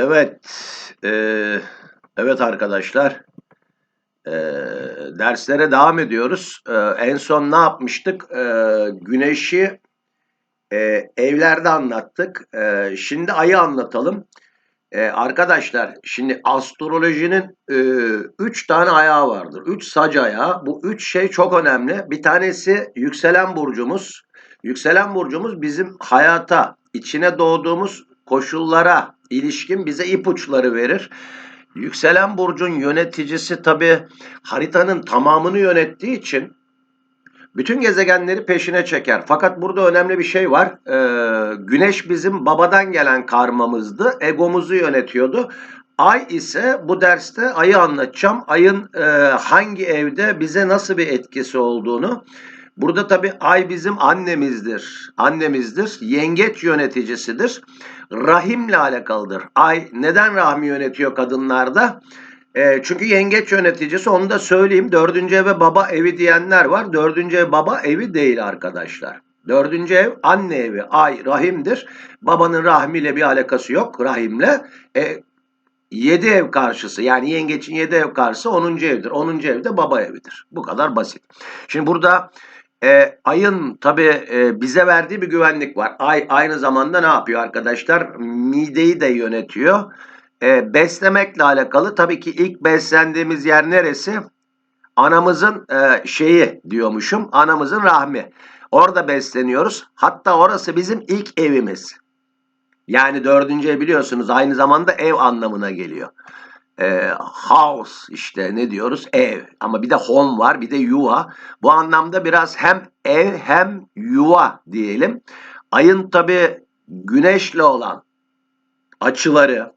Evet, eee, evet arkadaşlar, eee, derslere devam ediyoruz. Eee, en son ne yapmıştık? Eee, güneşi eee, evlerde anlattık. Eee, şimdi ayı anlatalım. Eee, arkadaşlar, şimdi astrolojinin eee, üç tane ayağı vardır. Üç sac ayağı. Bu üç şey çok önemli. Bir tanesi yükselen burcumuz. Yükselen burcumuz bizim hayata, içine doğduğumuz koşullara ilişkin bize ipuçları verir. Yükselen burcun yöneticisi tabi haritanın tamamını yönettiği için bütün gezegenleri peşine çeker. Fakat burada önemli bir şey var. Ee, güneş bizim babadan gelen karmamızdı. Egomuzu yönetiyordu. Ay ise bu derste ayı anlatacağım. Ayın e, hangi evde bize nasıl bir etkisi olduğunu. Burada tabii ay bizim annemizdir. Annemizdir. Yengeç yöneticisidir. Rahimle alakalıdır. Ay neden rahmi yönetiyor kadınlarda? E, çünkü yengeç yöneticisi onu da söyleyeyim. Dördüncü eve baba evi diyenler var. Dördüncü ev baba evi değil arkadaşlar. Dördüncü ev anne evi. Ay rahimdir. Babanın rahmiyle bir alakası yok rahimle. E, yedi ev karşısı yani yengeçin yedi ev karşısı onuncu evdir. Onuncu evde baba evidir. Bu kadar basit. Şimdi burada e, ayın tabi e, bize verdiği bir güvenlik var. Ay aynı zamanda ne yapıyor arkadaşlar? Mideyi de yönetiyor. E, beslemekle alakalı tabii ki ilk beslendiğimiz yer neresi? Anamızın e, şeyi diyormuşum. Anamızın rahmi. Orada besleniyoruz. Hatta orası bizim ilk evimiz. Yani dördüncü ev biliyorsunuz aynı zamanda ev anlamına geliyor. E, house işte ne diyoruz ev ama bir de home var bir de yuva. Bu anlamda biraz hem ev hem yuva diyelim. Ayın tabi güneşle olan açıları,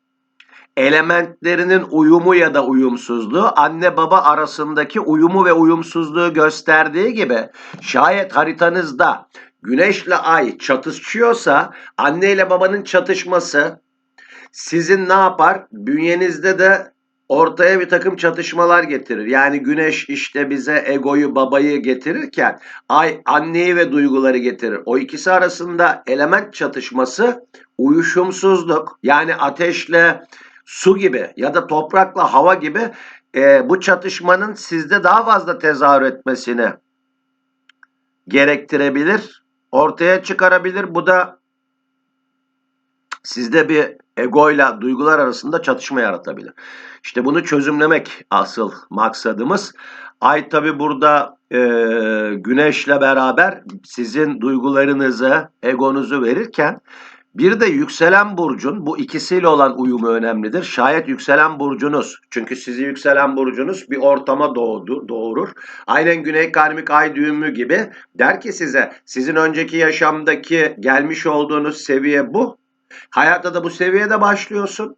elementlerinin uyumu ya da uyumsuzluğu anne baba arasındaki uyumu ve uyumsuzluğu gösterdiği gibi şayet haritanızda güneşle ay çatışıyorsa anne ile babanın çatışması sizin ne yapar? Bünyenizde de ortaya bir takım çatışmalar getirir. Yani güneş işte bize egoyu, babayı getirirken ay anneyi ve duyguları getirir. O ikisi arasında element çatışması uyuşumsuzluk yani ateşle su gibi ya da toprakla hava gibi e, bu çatışmanın sizde daha fazla tezahür etmesini gerektirebilir, ortaya çıkarabilir. Bu da sizde bir egoyla duygular arasında çatışma yaratabilir. İşte bunu çözümlemek asıl maksadımız. Ay tabi burada e, güneşle beraber sizin duygularınızı, egonuzu verirken bir de yükselen burcun bu ikisiyle olan uyumu önemlidir. Şayet yükselen burcunuz çünkü sizi yükselen burcunuz bir ortama doğdu, doğurur. Aynen güney karmik ay düğümü gibi der ki size sizin önceki yaşamdaki gelmiş olduğunuz seviye bu. Hayatta da bu seviyede başlıyorsun.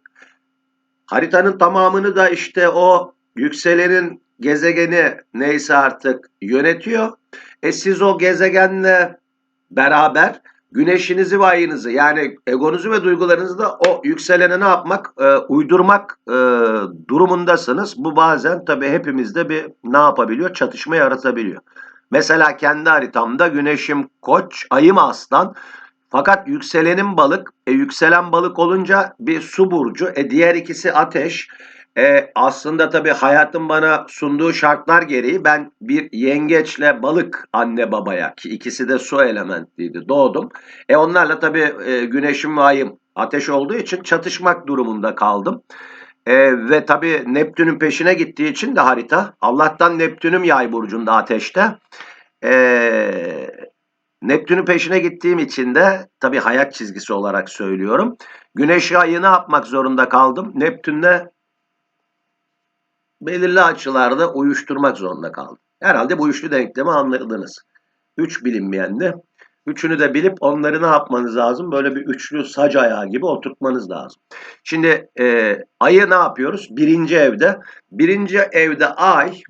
Haritanın tamamını da işte o yükselenin gezegeni neyse artık yönetiyor. E siz o gezegenle beraber güneşinizi ve ayınızı yani egonuzu ve duygularınızı da o yükselene ne yapmak? E, uydurmak e, durumundasınız. Bu bazen tabii hepimizde bir ne yapabiliyor? Çatışma yaratabiliyor. Mesela kendi haritamda güneşim koç, ayım aslan. Fakat yükselenin balık, e, yükselen balık olunca bir su burcu, e, diğer ikisi ateş. E, aslında tabii hayatın bana sunduğu şartlar gereği ben bir yengeçle balık anne babaya ki ikisi de su elementiydi doğdum. E onlarla tabii e, güneşim ve ayım ateş olduğu için çatışmak durumunda kaldım. E, ve tabii Neptün'ün peşine gittiği için de harita Allah'tan Neptün'üm yay burcunda ateşte. Eee Neptün'ün peşine gittiğim için de tabi hayat çizgisi olarak söylüyorum. Güneş ayı ne yapmak zorunda kaldım? Neptün'le belirli açılarda uyuşturmak zorunda kaldım. Herhalde bu üçlü denklemi anladınız. Üç bilinmeyenli. Üçünü de bilip onları ne yapmanız lazım? Böyle bir üçlü sac ayağı gibi oturtmanız lazım. Şimdi e, ayı ne yapıyoruz? Birinci evde. Birinci evde ay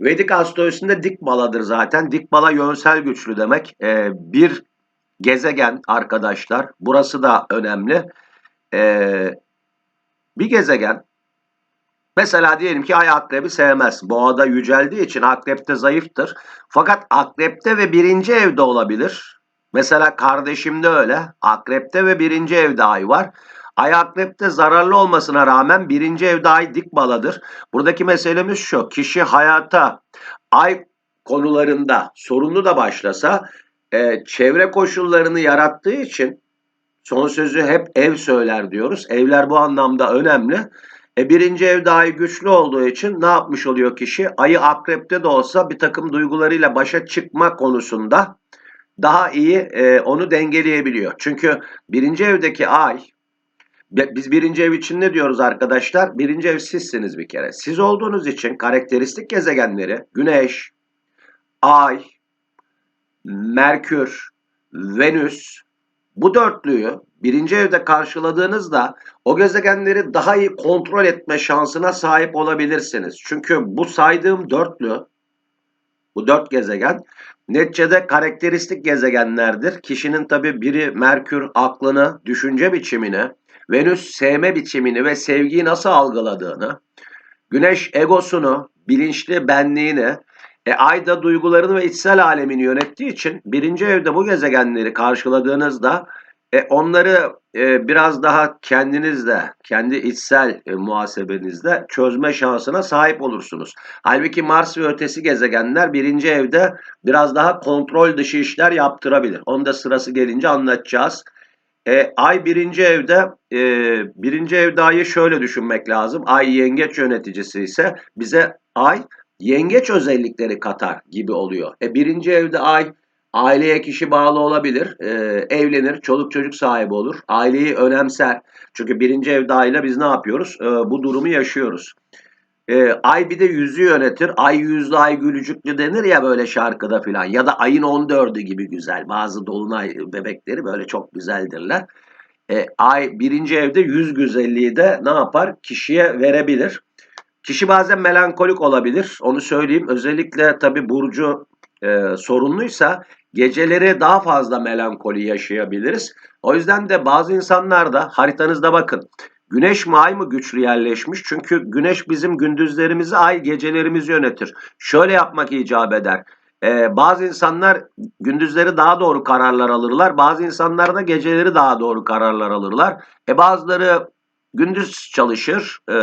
Vedik astrolojisinde dik baladır zaten. Dik bala yönsel güçlü demek. Ee, bir gezegen arkadaşlar. Burası da önemli. Ee, bir gezegen Mesela diyelim ki ay akrebi sevmez. Boğada yüceldiği için akrepte zayıftır. Fakat akrepte ve birinci evde olabilir. Mesela kardeşimde öyle. Akrepte ve birinci evde ay var. Ay akrepte zararlı olmasına rağmen birinci evde ay dik baladır. Buradaki meselemiz şu. Kişi hayata ay konularında sorunlu da başlasa e, çevre koşullarını yarattığı için son sözü hep ev söyler diyoruz. Evler bu anlamda önemli. E, birinci evde ay güçlü olduğu için ne yapmış oluyor kişi? Ayı akrepte de olsa bir takım duygularıyla başa çıkma konusunda daha iyi e, onu dengeleyebiliyor. Çünkü birinci evdeki ay biz birinci ev için ne diyoruz arkadaşlar? Birinci ev sizsiniz bir kere. Siz olduğunuz için karakteristik gezegenleri Güneş, Ay, Merkür, Venüs bu dörtlüyü birinci evde karşıladığınızda o gezegenleri daha iyi kontrol etme şansına sahip olabilirsiniz. Çünkü bu saydığım dörtlü, bu dört gezegen neticede karakteristik gezegenlerdir. Kişinin tabi biri Merkür aklını, düşünce biçimini, Venüs sevme biçimini ve sevgiyi nasıl algıladığını, Güneş egosunu, bilinçli benliğini, e, ay da duygularını ve içsel alemini yönettiği için birinci evde bu gezegenleri karşıladığınızda e, onları e, biraz daha kendinizde, kendi içsel e, muhasebenizde çözme şansına sahip olursunuz. Halbuki Mars ve ötesi gezegenler birinci evde biraz daha kontrol dışı işler yaptırabilir. Onu da sırası gelince anlatacağız. E, ay birinci evde, e, birinci evde ayı şöyle düşünmek lazım. Ay yengeç yöneticisi ise bize ay yengeç özellikleri katar gibi oluyor. E, birinci evde ay aileye kişi bağlı olabilir, e, evlenir, çoluk çocuk sahibi olur, aileyi önemser. Çünkü birinci evde aile biz ne yapıyoruz? E, bu durumu yaşıyoruz. E, ay bir de yüzü yönetir. Ay yüzlü ay gülücüklü denir ya böyle şarkıda filan. Ya da ayın 14'ü gibi güzel. Bazı dolunay bebekleri böyle çok güzeldirler. E, ay birinci evde yüz güzelliği de ne yapar? Kişiye verebilir. Kişi bazen melankolik olabilir. Onu söyleyeyim. Özellikle tabi burcu e, sorunluysa geceleri daha fazla melankoli yaşayabiliriz. O yüzden de bazı insanlar da haritanızda bakın. Güneş mi ay mı güçlü yerleşmiş? Çünkü güneş bizim gündüzlerimizi ay gecelerimizi yönetir. Şöyle yapmak icap eder. Ee, bazı insanlar gündüzleri daha doğru kararlar alırlar. Bazı insanlar da geceleri daha doğru kararlar alırlar. E bazıları gündüz çalışır, e,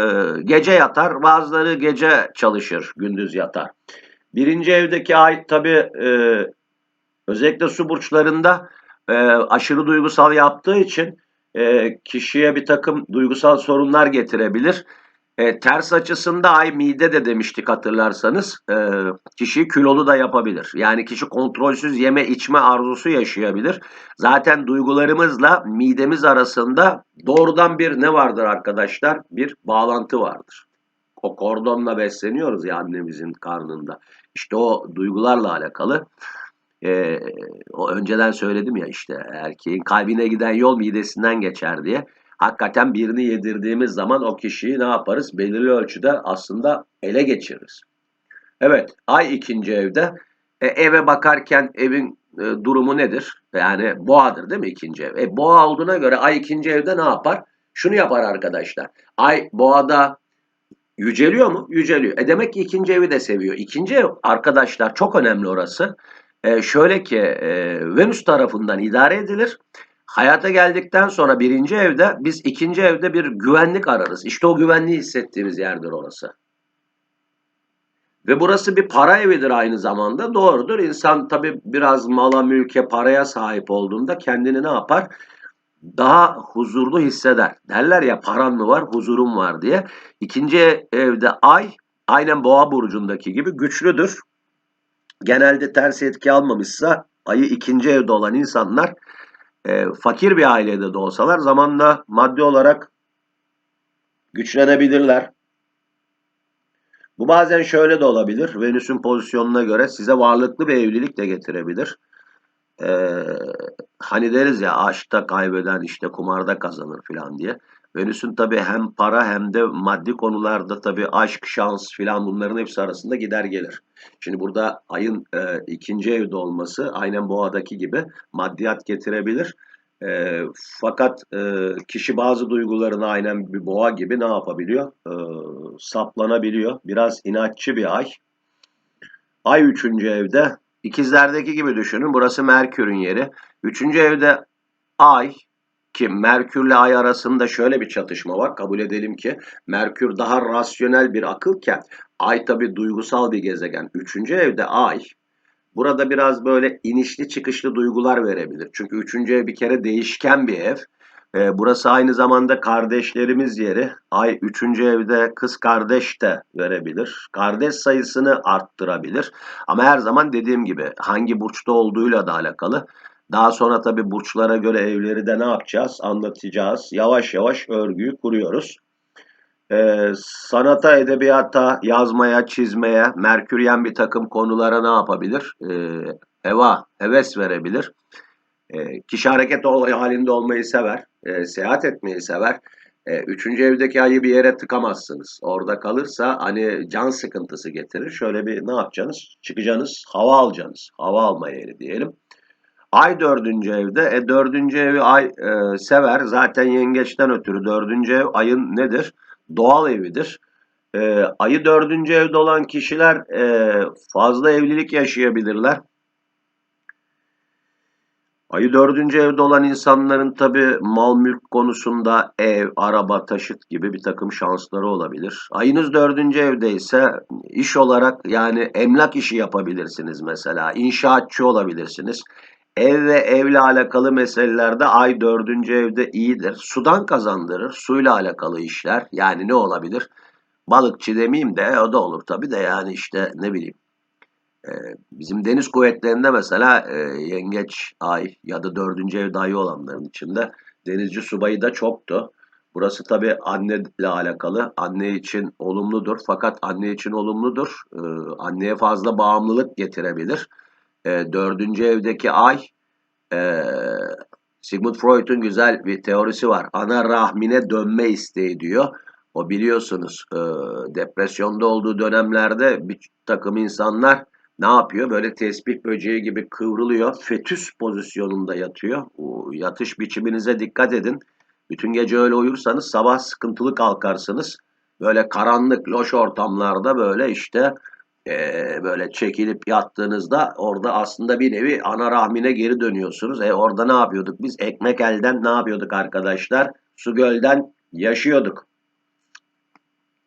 gece yatar. Bazıları gece çalışır, gündüz yatar. Birinci evdeki ay tabi e, özellikle su burçlarında e, aşırı duygusal yaptığı için e, kişiye bir takım duygusal sorunlar getirebilir. E, ters açısında ay mide de demiştik hatırlarsanız e, kişiyi kilolu da yapabilir. Yani kişi kontrolsüz yeme içme arzusu yaşayabilir. Zaten duygularımızla midemiz arasında doğrudan bir ne vardır arkadaşlar? Bir bağlantı vardır. O kordonla besleniyoruz ya annemizin karnında. İşte o duygularla alakalı. Ee, o önceden söyledim ya işte erkeğin kalbine giden yol midesinden geçer diye. Hakikaten birini yedirdiğimiz zaman o kişiyi ne yaparız? Belirli ölçüde aslında ele geçiririz. Evet, ay ikinci evde. E, eve bakarken evin e, durumu nedir? Yani boğadır değil mi ikinci ev? E, boğa olduğuna göre ay ikinci evde ne yapar? Şunu yapar arkadaşlar. Ay boğada yüceliyor mu? Yüceliyor. E demek ki ikinci evi de seviyor. İkinci ev arkadaşlar çok önemli orası. E, şöyle ki e, Venüs tarafından idare edilir. Hayata geldikten sonra birinci evde biz ikinci evde bir güvenlik ararız. İşte o güvenliği hissettiğimiz yerdir orası. Ve burası bir para evidir aynı zamanda. Doğrudur. İnsan tabi biraz mala, mülke, paraya sahip olduğunda kendini ne yapar? Daha huzurlu hisseder. Derler ya paran mı var, huzurum var diye. İkinci evde ay, aynen boğa burcundaki gibi güçlüdür. Genelde ters etki almamışsa ayı ikinci evde olan insanlar e, fakir bir ailede de olsalar zamanla maddi olarak güçlenebilirler. Bu bazen şöyle de olabilir. Venüs'ün pozisyonuna göre size varlıklı bir evlilik de getirebilir. Ee, hani deriz ya aşkta kaybeden işte kumarda kazanır falan diye. Venüs'ün tabi hem para hem de maddi konularda tabi aşk, şans filan bunların hepsi arasında gider gelir. Şimdi burada ayın e, ikinci evde olması aynen boğadaki gibi maddiyat getirebilir. E, fakat e, kişi bazı duygularını aynen bir boğa gibi ne yapabiliyor? E, saplanabiliyor. Biraz inatçı bir ay. Ay üçüncü evde. İkizlerdeki gibi düşünün. Burası Merkür'ün yeri. Üçüncü evde ay ki Merkürle Ay arasında şöyle bir çatışma var. Kabul edelim ki Merkür daha rasyonel bir akılken Ay tabi duygusal bir gezegen. Üçüncü evde Ay burada biraz böyle inişli çıkışlı duygular verebilir. Çünkü üçüncü ev bir kere değişken bir ev. Ee, burası aynı zamanda kardeşlerimiz yeri. Ay üçüncü evde kız kardeş de verebilir. Kardeş sayısını arttırabilir. Ama her zaman dediğim gibi hangi burçta olduğuyla da alakalı. Daha sonra tabii burçlara göre evleri de ne yapacağız? Anlatacağız. Yavaş yavaş örgüyü kuruyoruz. Ee, sanata, edebiyata, yazmaya, çizmeye, merküryen bir takım konulara ne yapabilir? Ee, heva, heves verebilir. Ee, kişi hareket halinde olmayı sever, e, seyahat etmeyi sever. E, üçüncü evdeki ayı bir yere tıkamazsınız. Orada kalırsa hani can sıkıntısı getirir. Şöyle bir ne yapacaksınız? Çıkacaksınız, hava alacaksınız. Hava alma yeri diyelim. Ay dördüncü evde. E dördüncü evi ay e, sever. Zaten yengeçten ötürü dördüncü ev ayın nedir? Doğal evidir. E, ayı dördüncü evde olan kişiler e, fazla evlilik yaşayabilirler. Ayı dördüncü evde olan insanların tabi mal mülk konusunda ev, araba, taşıt gibi bir takım şansları olabilir. Ayınız dördüncü evde ise iş olarak yani emlak işi yapabilirsiniz mesela. İnşaatçı olabilirsiniz. Ev ve evle alakalı meselelerde ay dördüncü evde iyidir. Sudan kazandırır. Suyla alakalı işler. Yani ne olabilir? Balıkçı demeyeyim de o da olur tabii de yani işte ne bileyim. Ee, bizim deniz kuvvetlerinde mesela e, yengeç ay ya da dördüncü evde ayı olanların içinde denizci subayı da çoktu. Burası tabii anneyle alakalı. Anne için olumludur. Fakat anne için olumludur. Ee, anneye fazla bağımlılık getirebilir e, dördüncü evdeki ay e, Sigmund Freud'un güzel bir teorisi var. Ana rahmine dönme isteği diyor. O biliyorsunuz e, depresyonda olduğu dönemlerde bir takım insanlar ne yapıyor? Böyle tesbih böceği gibi kıvrılıyor. Fetüs pozisyonunda yatıyor. O yatış biçiminize dikkat edin. Bütün gece öyle uyursanız sabah sıkıntılı kalkarsınız. Böyle karanlık, loş ortamlarda böyle işte e, böyle çekilip yattığınızda orada aslında bir nevi ana rahmine geri dönüyorsunuz. E orada ne yapıyorduk biz? Ekmek elden ne yapıyorduk arkadaşlar? Su gölden yaşıyorduk.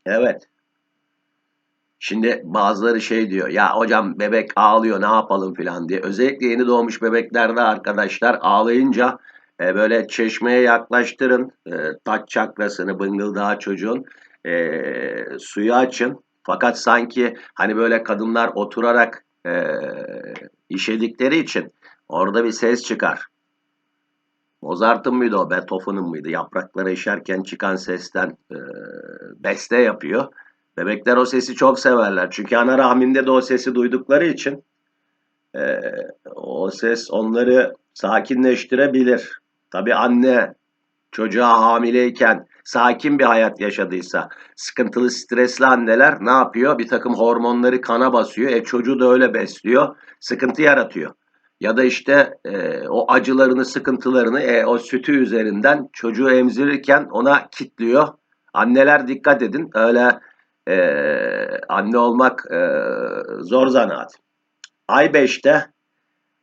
Evet. Şimdi bazıları şey diyor ya hocam bebek ağlıyor ne yapalım filan diye. Özellikle yeni doğmuş bebeklerde arkadaşlar ağlayınca e, böyle çeşmeye yaklaştırın. E, taç çakrasını bıngıldağı çocuğun e, suyu açın. Fakat sanki hani böyle kadınlar oturarak e, işedikleri için orada bir ses çıkar. Mozart'ın mıydı o, Beethoven'ın mıydı? Yapraklara işerken çıkan sesten e, beste yapıyor. Bebekler o sesi çok severler. Çünkü ana rahminde de o sesi duydukları için e, o ses onları sakinleştirebilir. Tabi anne çocuğa hamileyken sakin bir hayat yaşadıysa sıkıntılı stresli anneler ne yapıyor? Bir takım hormonları kana basıyor. E çocuğu da öyle besliyor. Sıkıntı yaratıyor. Ya da işte e, o acılarını, sıkıntılarını e, o sütü üzerinden çocuğu emzirirken ona kitliyor. Anneler dikkat edin. Öyle e, anne olmak e, zor zanaat. Ay 5'te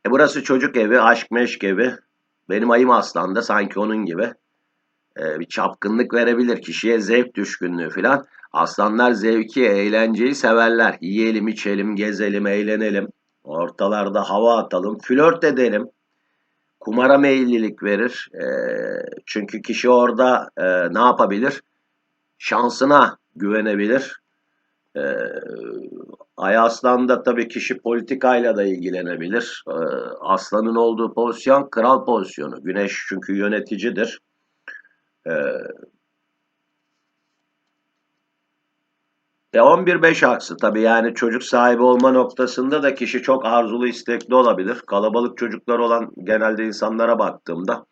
e, burası çocuk evi, aşk meşk evi. Benim ayım aslanda sanki onun gibi e, bir çapkınlık verebilir kişiye zevk düşkünlüğü filan. Aslanlar zevki, eğlenceyi severler. Yiyelim, içelim, gezelim, eğlenelim. Ortalarda hava atalım, flört edelim. Kumara meyillilik verir. E, çünkü kişi orada e, ne yapabilir? Şansına güvenebilir. E, Ay Aslan'da tabii kişi politikayla da ilgilenebilir. Aslanın olduğu pozisyon kral pozisyonu. Güneş çünkü yöneticidir. E 11-5 aksı tabii yani çocuk sahibi olma noktasında da kişi çok arzulu istekli olabilir. Kalabalık çocuklar olan genelde insanlara baktığımda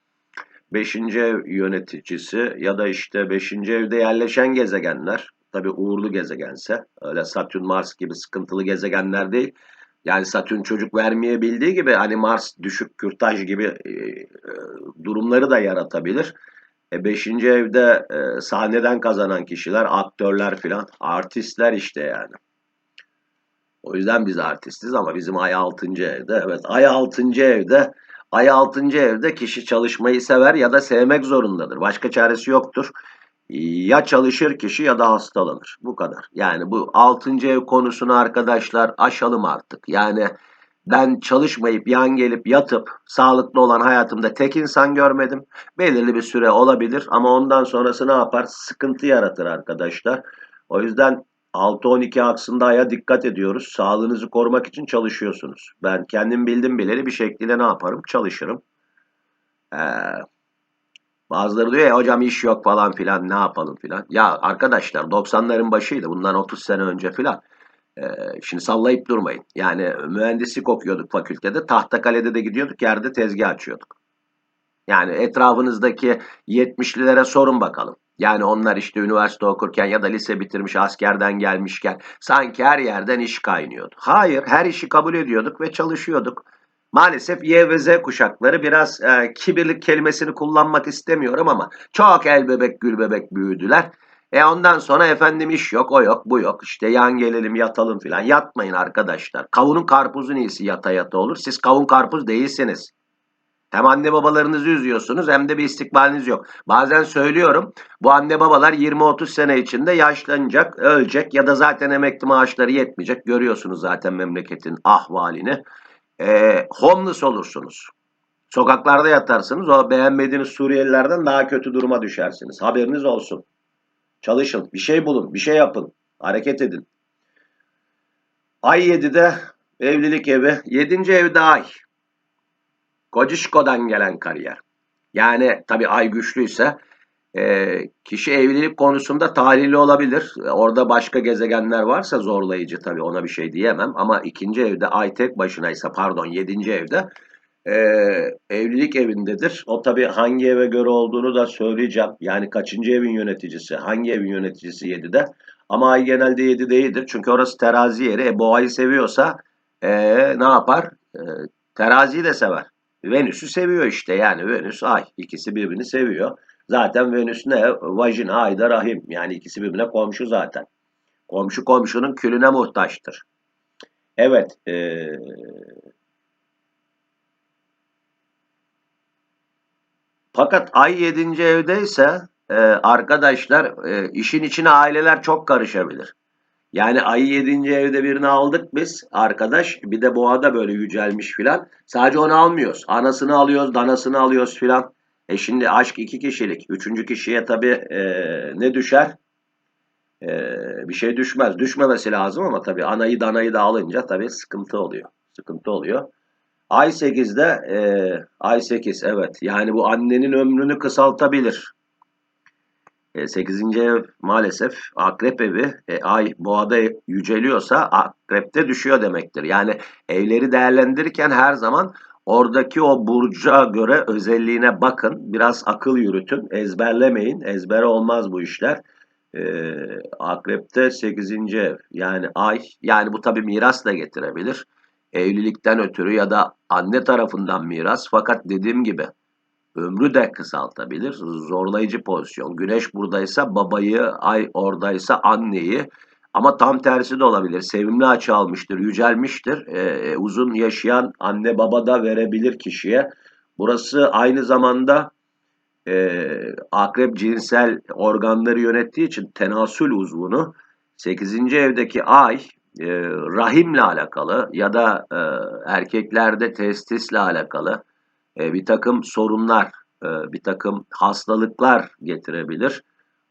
5. ev yöneticisi ya da işte 5. evde yerleşen gezegenler tabii uğurlu gezegense öyle Satürn Mars gibi sıkıntılı gezegenler değil. Yani Satürn çocuk vermeyebildiği gibi hani Mars düşük kürtaj gibi e, e, durumları da yaratabilir. E beşinci evde e, sahneden kazanan kişiler, aktörler filan, artistler işte yani. O yüzden biz artistiz ama bizim ay altıncı evde. Evet ay altıncı evde Ay 6. evde kişi çalışmayı sever ya da sevmek zorundadır. Başka çaresi yoktur. Ya çalışır kişi ya da hastalanır. Bu kadar. Yani bu 6. ev konusunu arkadaşlar aşalım artık. Yani ben çalışmayıp yan gelip yatıp sağlıklı olan hayatımda tek insan görmedim. Belirli bir süre olabilir ama ondan sonrası ne yapar? Sıkıntı yaratır arkadaşlar. O yüzden 6-12 aksında aya dikkat ediyoruz. Sağlığınızı korumak için çalışıyorsunuz. Ben kendim bildim bileli bir şekilde ne yaparım? Çalışırım. Ee, bazıları diyor ya hocam iş yok falan filan ne yapalım filan. Ya arkadaşlar 90'ların başıydı bundan 30 sene önce filan. Ee, şimdi sallayıp durmayın. Yani mühendislik okuyorduk fakültede. Tahtakale'de de gidiyorduk yerde tezgah açıyorduk. Yani etrafınızdaki 70'lilere sorun bakalım. Yani onlar işte üniversite okurken ya da lise bitirmiş askerden gelmişken sanki her yerden iş kaynıyordu. Hayır her işi kabul ediyorduk ve çalışıyorduk. Maalesef Y ve Z kuşakları biraz e, kibirlik kelimesini kullanmak istemiyorum ama çok el bebek gül bebek büyüdüler. E ondan sonra efendim iş yok, o yok, bu yok. İşte yan gelelim, yatalım filan. Yatmayın arkadaşlar. Kavunun karpuzun iyisi yata yata olur. Siz kavun karpuz değilsiniz. Hem anne babalarınızı üzüyorsunuz hem de bir istikbaliniz yok. Bazen söylüyorum bu anne babalar 20-30 sene içinde yaşlanacak, ölecek ya da zaten emekli maaşları yetmeyecek. Görüyorsunuz zaten memleketin ahvalini. E, homeless olursunuz. Sokaklarda yatarsınız. O beğenmediğiniz Suriyelilerden daha kötü duruma düşersiniz. Haberiniz olsun. Çalışın, bir şey bulun, bir şey yapın. Hareket edin. Ay 7'de evlilik evi. 7. evde ay. Kocişko'dan gelen kariyer. Yani tabii ay güçlüyse e, kişi evlilik konusunda talihli olabilir. Orada başka gezegenler varsa zorlayıcı tabii ona bir şey diyemem. Ama ikinci evde ay tek başınaysa pardon yedinci evde e, evlilik evindedir. O tabii hangi eve göre olduğunu da söyleyeceğim. Yani kaçıncı evin yöneticisi, hangi evin yöneticisi 7'de. Ama ay genelde 7 değildir. Çünkü orası terazi yeri. E, bu ayı seviyorsa e, ne yapar? E, teraziyi de sever. Venüs'ü seviyor işte yani Venüs ay ikisi birbirini seviyor. Zaten Venüs ne? Vajina, ayda rahim. Yani ikisi birbirine komşu zaten. Komşu komşunun külüne muhtaçtır. Evet. Ee, fakat ay 7. evdeyse e, arkadaşlar e, işin içine aileler çok karışabilir. Yani ayı 7. evde birini aldık biz arkadaş. Bir de boğada böyle yücelmiş filan. Sadece onu almıyoruz. Anasını alıyoruz, danasını alıyoruz filan. E şimdi aşk iki kişilik. Üçüncü kişiye tabii e, ne düşer? E, bir şey düşmez. Düşmemesi lazım ama tabii anayı danayı da alınca tabii sıkıntı oluyor. Sıkıntı oluyor. Ay 8'de e, ay 8 evet. Yani bu annenin ömrünü kısaltabilir. 8. E, ev maalesef akrep evi e, ay boğada yüceliyorsa akrepte düşüyor demektir. Yani evleri değerlendirirken her zaman oradaki o burca göre özelliğine bakın. Biraz akıl yürütün. Ezberlemeyin. Ezber olmaz bu işler. E, akrepte 8. ev yani ay yani bu tabi miras da getirebilir. Evlilikten ötürü ya da anne tarafından miras fakat dediğim gibi ömrü de kısaltabilir. Zorlayıcı pozisyon. Güneş buradaysa babayı, ay oradaysa anneyi ama tam tersi de olabilir. Sevimli açı almıştır, yücelmiştir. Ee, uzun yaşayan anne baba da verebilir kişiye. Burası aynı zamanda e, akrep cinsel organları yönettiği için tenasül uzvunu 8. evdeki ay e, rahimle alakalı ya da e, erkeklerde testisle alakalı e, bir takım sorunlar, e, bir takım hastalıklar getirebilir.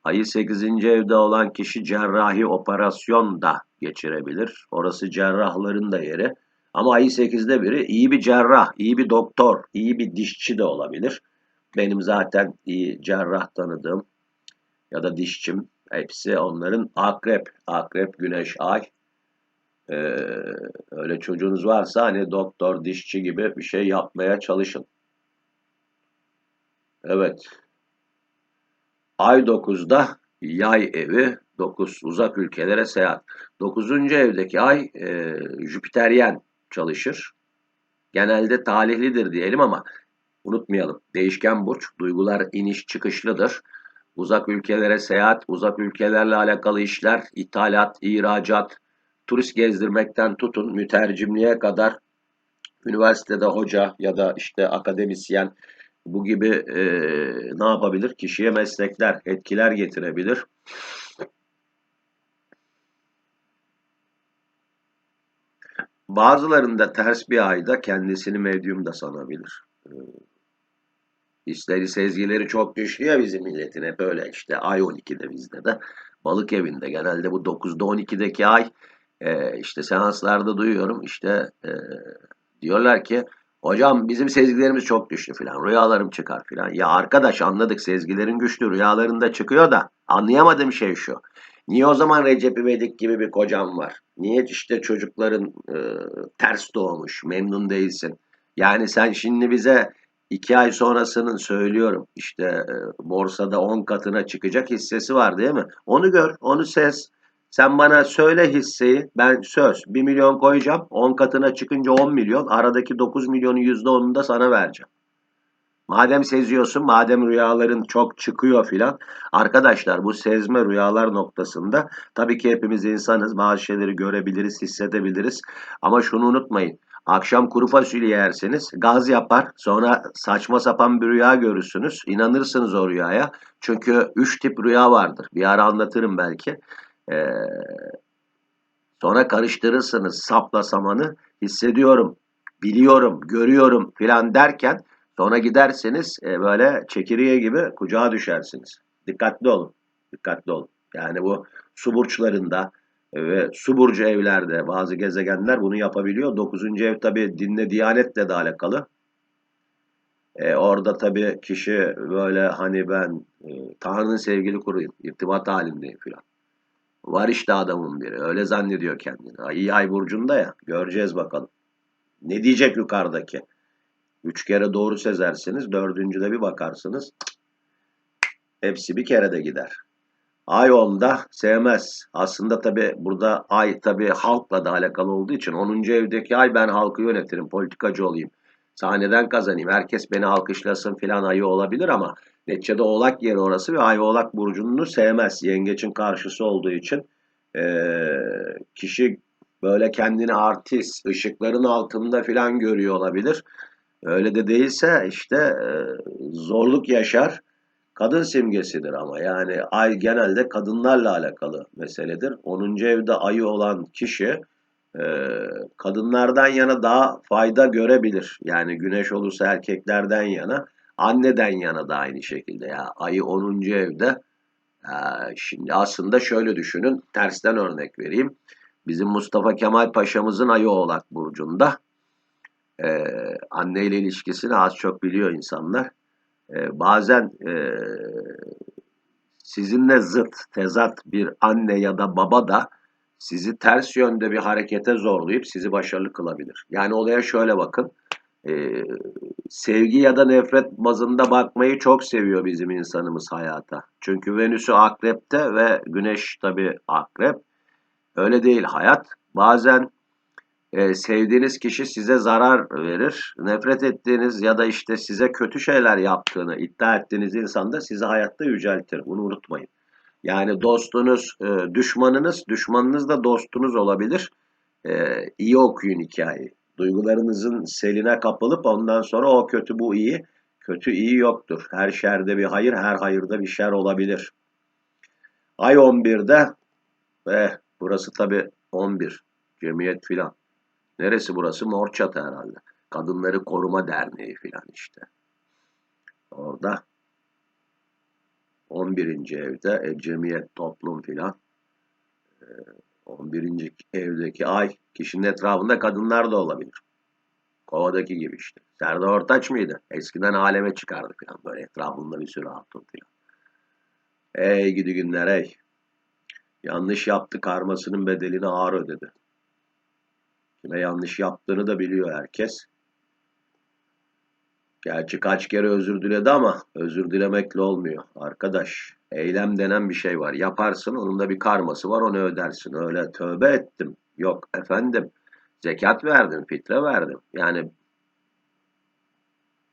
Ayı 8. evde olan kişi cerrahi operasyon da geçirebilir. Orası cerrahların da yeri. Ama ayı 8'de biri iyi bir cerrah, iyi bir doktor, iyi bir dişçi de olabilir. Benim zaten iyi cerrah tanıdığım ya da dişçim hepsi onların akrep, akrep, güneş, ay. Ee, öyle çocuğunuz varsa hani doktor, dişçi gibi bir şey yapmaya çalışın. Evet. Ay 9'da yay evi 9 uzak ülkelere seyahat. 9. evdeki ay e, Jüpiteryen çalışır. Genelde talihlidir diyelim ama unutmayalım. Değişken burç, duygular iniş çıkışlıdır. Uzak ülkelere seyahat, uzak ülkelerle alakalı işler, ithalat, ihracat, turist gezdirmekten tutun mütercimliğe kadar üniversitede hoca ya da işte akademisyen bu gibi e, ne yapabilir? Kişiye meslekler, etkiler getirebilir. Bazılarında ters bir ayda kendisini medyum da sanabilir. E, hisleri, sezgileri çok güçlü ya bizim milletin hep öyle işte ay 12'de bizde de balık evinde genelde bu 9'da 12'deki ay e, işte seanslarda duyuyorum işte e, diyorlar ki hocam bizim sezgilerimiz çok güçlü filan rüyalarım çıkar filan. Ya arkadaş anladık sezgilerin güçlü rüyalarında çıkıyor da anlayamadığım şey şu. Niye o zaman Recep İvedik gibi bir kocam var? Niye işte çocukların e, ters doğmuş, memnun değilsin? Yani sen şimdi bize iki ay sonrasının söylüyorum işte e, borsada 10 katına çıkacak hissesi var değil mi? Onu gör, onu ses. Sen bana söyle hisseyi, ben söz 1 milyon koyacağım, 10 katına çıkınca 10 milyon, aradaki 9 milyonun %10'unu da sana vereceğim. Madem seziyorsun, madem rüyaların çok çıkıyor filan. Arkadaşlar bu sezme rüyalar noktasında tabii ki hepimiz insanız. Bazı şeyleri görebiliriz, hissedebiliriz. Ama şunu unutmayın. Akşam kuru fasulye yerseniz gaz yapar. Sonra saçma sapan bir rüya görürsünüz. İnanırsınız o rüyaya. Çünkü üç tip rüya vardır. Bir ara anlatırım belki. Ee, sonra karıştırırsınız sapla samanı. Hissediyorum, biliyorum, görüyorum filan derken Sonra giderseniz e, böyle çekirge gibi kucağa düşersiniz. Dikkatli olun. Dikkatli olun. Yani bu su burçlarında ve su burcu evlerde bazı gezegenler bunu yapabiliyor. Dokuzuncu ev tabi dinle diyanetle de alakalı. E, orada tabi kişi böyle hani ben e, Tanrı'nın sevgili kuruyum, irtibat halindeyim filan. Var işte adamın biri. Öyle zannediyor kendini. İyi ay burcunda ya. Göreceğiz bakalım. Ne diyecek yukarıdaki? Üç kere doğru sezersiniz. Dördüncüde bir bakarsınız. Hepsi bir kere de gider. Ay onda sevmez. Aslında tabi burada ay tabi halkla da alakalı olduğu için 10. evdeki ay ben halkı yönetirim, politikacı olayım. Sahneden kazanayım, herkes beni alkışlasın filan ayı olabilir ama neticede oğlak yeri orası ve ay oğlak burcunu sevmez. Yengeçin karşısı olduğu için ee, kişi böyle kendini artist, ışıkların altında filan görüyor olabilir. Öyle de değilse işte e, zorluk yaşar. Kadın simgesidir ama yani ay genelde kadınlarla alakalı meseledir. 10. evde ayı olan kişi e, kadınlardan yana daha fayda görebilir. Yani güneş olursa erkeklerden yana, anneden yana da aynı şekilde. Ya ayı 10. evde şimdi aslında şöyle düşünün, tersten örnek vereyim. Bizim Mustafa Kemal Paşa'mızın ayı oğlak burcunda e, anneyle ilişkisini az çok biliyor insanlar. E, bazen e, sizinle zıt, tezat bir anne ya da baba da sizi ters yönde bir harekete zorlayıp sizi başarılı kılabilir. Yani olaya şöyle bakın. E, sevgi ya da nefret bazında bakmayı çok seviyor bizim insanımız hayata. Çünkü Venüs'ü akrepte ve Güneş tabi akrep. Öyle değil hayat. Bazen e, sevdiğiniz kişi size zarar verir. Nefret ettiğiniz ya da işte size kötü şeyler yaptığını iddia ettiğiniz insan da sizi hayatta yüceltir. Bunu unutmayın. Yani dostunuz, e, düşmanınız, düşmanınız da dostunuz olabilir. E, iyi okuyun hikayeyi. Duygularınızın seline kapılıp ondan sonra o kötü bu iyi. Kötü iyi yoktur. Her şerde bir hayır, her hayırda bir şer olabilir. Ay 11'de ve burası tabi 11 cemiyet filan. Neresi burası? Morçat herhalde. Kadınları Koruma Derneği filan işte. Orada 11. evde e, cemiyet, toplum filan. 11. E, evdeki ay kişinin etrafında kadınlar da olabilir. Kovadaki gibi işte. Serdar Ortaç mıydı? Eskiden aleme çıkardı filan böyle etrafında bir sürü hatun filan. Ey gidi günler ey. Yanlış yaptı karmasının bedelini ağır ödedi. Kime yanlış yaptığını da biliyor herkes. Gerçi kaç kere özür diledi ama özür dilemekle olmuyor. Arkadaş eylem denen bir şey var. Yaparsın onun da bir karması var onu ödersin. Öyle tövbe ettim. Yok efendim zekat verdim, fitre verdim. Yani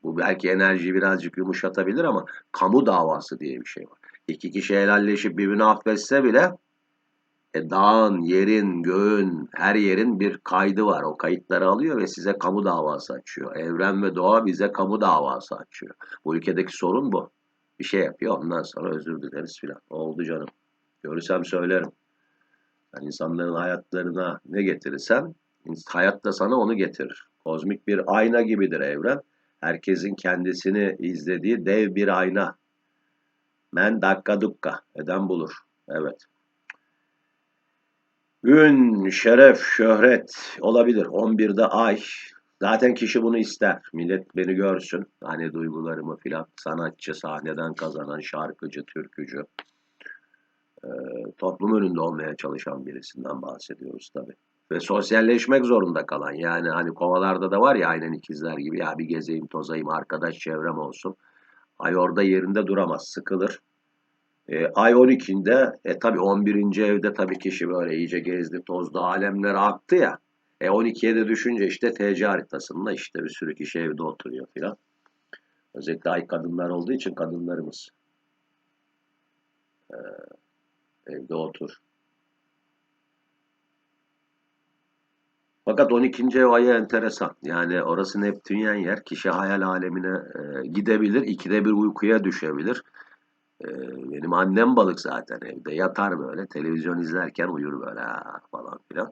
bu belki enerjiyi birazcık yumuşatabilir ama kamu davası diye bir şey var. İki kişi helalleşip birbirini affetse bile E, dağın, yerin, göğün, her yerin bir kaydı var. O kayıtları alıyor ve size kamu davası açıyor. Evren ve doğa bize kamu davası açıyor. Bu ülkedeki sorun bu. Bir şey yapıyor ondan sonra özür dileriz filan. Oldu canım. Görürsem söylerim. Yani insanların hayatlarına ne getirirsen hayat da sana onu getirir. Kozmik bir ayna gibidir evren. Herkesin kendisini izlediği dev bir ayna. Men dakika dukka eden bulur. Evet. Ün, şeref, şöhret olabilir. 11'de ay. Zaten kişi bunu ister. Millet beni görsün. Hani duygularımı filan. Sanatçı, sahneden kazanan, şarkıcı, türkücü. Ee, toplum önünde olmaya çalışan birisinden bahsediyoruz tabii. Ve sosyalleşmek zorunda kalan. Yani hani kovalarda da var ya aynen ikizler gibi. Ya bir gezeyim, tozayım, arkadaş çevrem olsun. Ay orada yerinde duramaz, sıkılır. E, ay 12'inde e tabi 11. evde tabii kişi böyle iyice gezdi tozdu alemlere aktı ya. E 12'ye de düşünce işte TC haritasında işte bir sürü kişi evde oturuyor filan. Özellikle ay kadınlar olduğu için kadınlarımız e, evde otur. Fakat 12. ev ayı enteresan. Yani orası Neptünyen yer. Kişi hayal alemine e, gidebilir. ikide bir uykuya düşebilir. Ee, benim annem balık zaten evde yatar böyle televizyon izlerken uyur böyle ha, falan filan.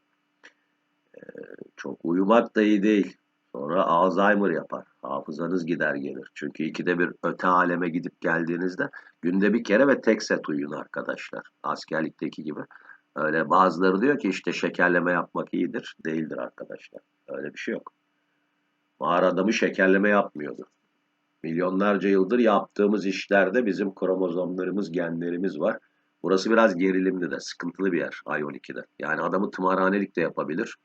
Çok uyumak da iyi değil. Sonra Alzheimer yapar. Hafızanız gider gelir. Çünkü ikide bir öte aleme gidip geldiğinizde günde bir kere ve tek set uyuyun arkadaşlar. Askerlikteki gibi. Öyle bazıları diyor ki işte şekerleme yapmak iyidir. Değildir arkadaşlar. Öyle bir şey yok. Mağara adamı şekerleme yapmıyordu. Milyonlarca yıldır yaptığımız işlerde bizim kromozomlarımız, genlerimiz var. Burası biraz gerilimli de, sıkıntılı bir yer ay 12'de. Yani adamı tımarhanelik de yapabilir.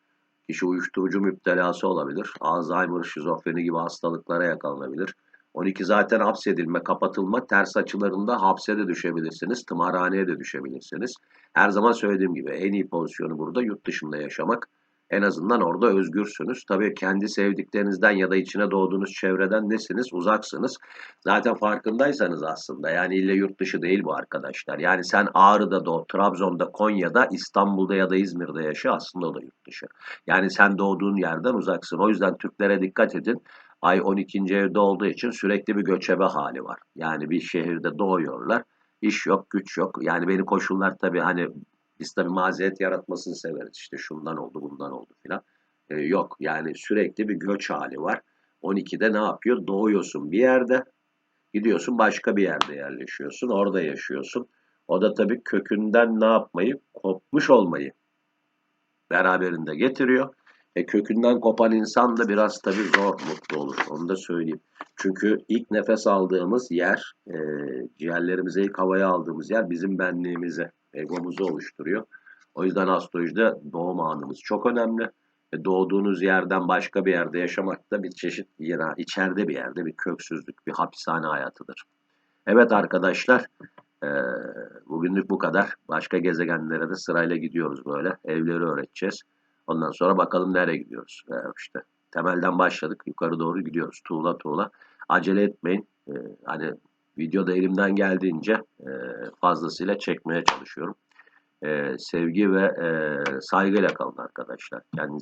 Kişi uyuşturucu müptelası olabilir. Alzheimer, şizofreni gibi hastalıklara yakalanabilir. 12 zaten hapsedilme, kapatılma, ters açılarında hapse de düşebilirsiniz, tımarhaneye de düşebilirsiniz. Her zaman söylediğim gibi en iyi pozisyonu burada yurt dışında yaşamak. En azından orada özgürsünüz. Tabii kendi sevdiklerinizden ya da içine doğduğunuz çevreden nesiniz? Uzaksınız. Zaten farkındaysanız aslında yani ille yurt dışı değil bu arkadaşlar. Yani sen Ağrı'da doğ, Trabzon'da, Konya'da, İstanbul'da ya da İzmir'de yaşa aslında o da yurt dışı. Yani sen doğduğun yerden uzaksın. O yüzden Türklere dikkat edin. Ay 12. evde olduğu için sürekli bir göçebe hali var. Yani bir şehirde doğuyorlar. İş yok, güç yok. Yani beni koşullar tabii hani biz tabii mazeret yaratmasını severiz. İşte şundan oldu, bundan oldu filan. Ee, yok yani sürekli bir göç hali var. 12'de ne yapıyor? Doğuyorsun bir yerde, gidiyorsun başka bir yerde yerleşiyorsun, orada yaşıyorsun. O da tabii kökünden ne yapmayı, kopmuş olmayı beraberinde getiriyor. E kökünden kopan insan da biraz tabii zor mutlu olur. Onu da söyleyeyim. Çünkü ilk nefes aldığımız yer, e, ciğerlerimize ilk havaya aldığımız yer bizim benliğimize, egomuzu oluşturuyor. O yüzden astrolojide doğum anımız çok önemli. E, doğduğunuz yerden başka bir yerde yaşamak da bir çeşit yine içeride bir yerde bir köksüzlük, bir hapishane hayatıdır. Evet arkadaşlar, e, bugünlük bu kadar. Başka gezegenlere de sırayla gidiyoruz böyle. Evleri öğreteceğiz. Ondan sonra bakalım nereye gidiyoruz. Ee, işte temelden başladık. Yukarı doğru gidiyoruz. Tuğla tuğla. Acele etmeyin. Ee, hani videoda elimden geldiğince e, fazlasıyla çekmeye çalışıyorum. Ee, sevgi ve e, saygıyla kalın arkadaşlar. Kendinize